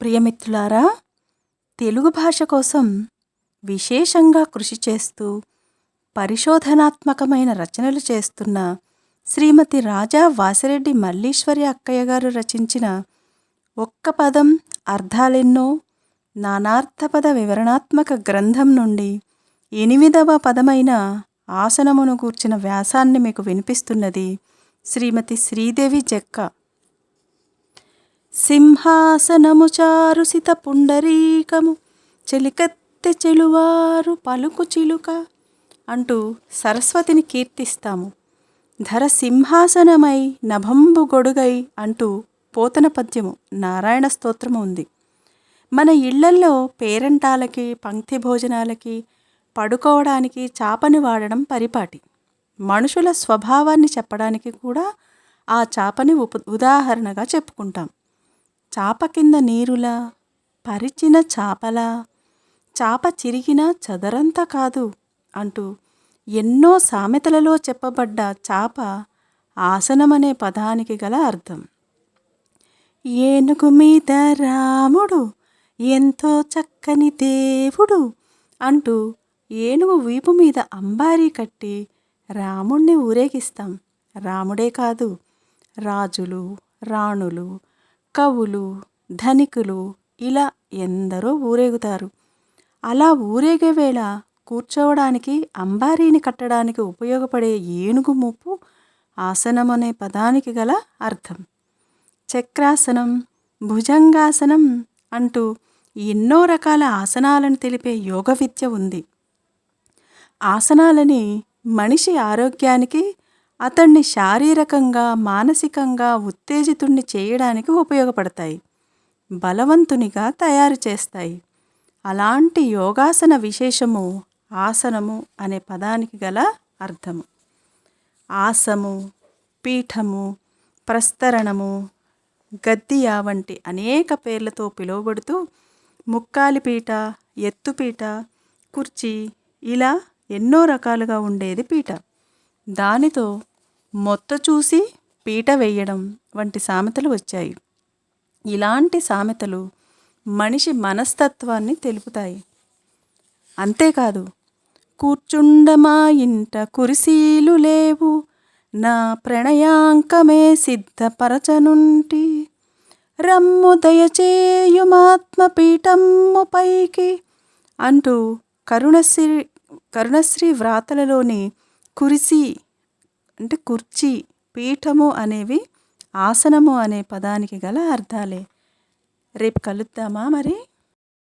ప్రియమిత్రులారా తెలుగు భాష కోసం విశేషంగా కృషి చేస్తూ పరిశోధనాత్మకమైన రచనలు చేస్తున్న శ్రీమతి రాజా వాసిరెడ్డి మల్లీశ్వరి అక్కయ్య గారు రచించిన ఒక్క పదం అర్థాలెన్నో నానార్థపద వివరణాత్మక గ్రంథం నుండి ఎనిమిదవ పదమైన ఆసనమును గూర్చిన వ్యాసాన్ని మీకు వినిపిస్తున్నది శ్రీమతి శ్రీదేవి జక్క. సింహాసనము చారుసిత పుండరీకము చెలికత్తె చెలువారు పలుకు చిలుక అంటూ సరస్వతిని కీర్తిస్తాము. ధర సింహాసనమై నభంబు గొడుగై అంటూ పోతన పద్యము నారాయణ స్తోత్రము ఉంది. మన ఇళ్ళల్లో పేరంటాలకి పంక్తి భోజనాలకి పడుకోవడానికి చాపని వాడడం పరిపాటి. మనుషుల స్వభావాన్ని చెప్పడానికి కూడా ఆ చాపని ఉదాహరణగా చెప్పుకుంటాం. చాప కింద నీరులా పరిచిన చాపలా చాప చిరిగిన చదరంత కాదు అంటూ ఎన్నో సామెతలలో చెప్పబడ్డ చాప ఆసనమనే పదానికి గల అర్థం. ఏనుగు మీద రాముడు ఎంతో చక్కని దేవుడు అంటూ ఏనుగు వీపు మీద అంబారీ కట్టి రాముణ్ణి ఊరేగిస్తాం. రాముడే కాదు రాజులు రాణులు కవులు ధనికులు ఇలా ఎందరో ఊరేగుతారు. అలా ఊరేగే వేళ కూర్చోవడానికి అంబారీని కట్టడానికి ఉపయోగపడే ఏనుగు మూపు ఆసనం అనే పదానికి గల అర్థం. చక్రాసనం భుజంగాసనం అంటూ ఎన్నో రకాల ఆసనాలను తెలిపే యోగ విద్య ఉంది. ఆసనాలని మనిషి ఆరోగ్యానికి అతన్ని శారీరకంగా మానసికంగా ఉత్తేజితుణ్ణి చేయడానికి ఉపయోగపడతాయి. బలవంతునిగా తయారు చేస్తాయి. అలాంటి యోగాసన విశేషము ఆసనము అనే పదానికి గల అర్థము. ఆసము పీఠము ప్రస్తరణము గద్దియా వంటి అనేక పేర్లతో పిలువబడుతూ ముక్కాలిపీట ఎత్తుపీట కుర్చీ ఇలా ఎన్నో రకాలుగా ఉండేది పీట దానితో మొత్త చూసి పీట వేయడం వంటి సామెతలు వచ్చాయి. ఇలాంటి సామెతలు మనిషి మనస్తత్వాన్ని తెలుపుతాయి. అంతేకాదు కూర్చుండమా ఇంట కురిసీలు లేవు నా ప్రణయాంకమే సిద్ధపరచనుంటి. రమ్ము దయచేయుమాత్మపీఠమ్ము పైకి అంటూ కరుణశ్రీ కరుణశ్రీ వ్రాతలలోని కురిసి అంటే కుర్చీ పీఠము అనేవి ఆసనము అనే పదానికి గల అర్థాలే. రేపు కలుద్దామా మరి?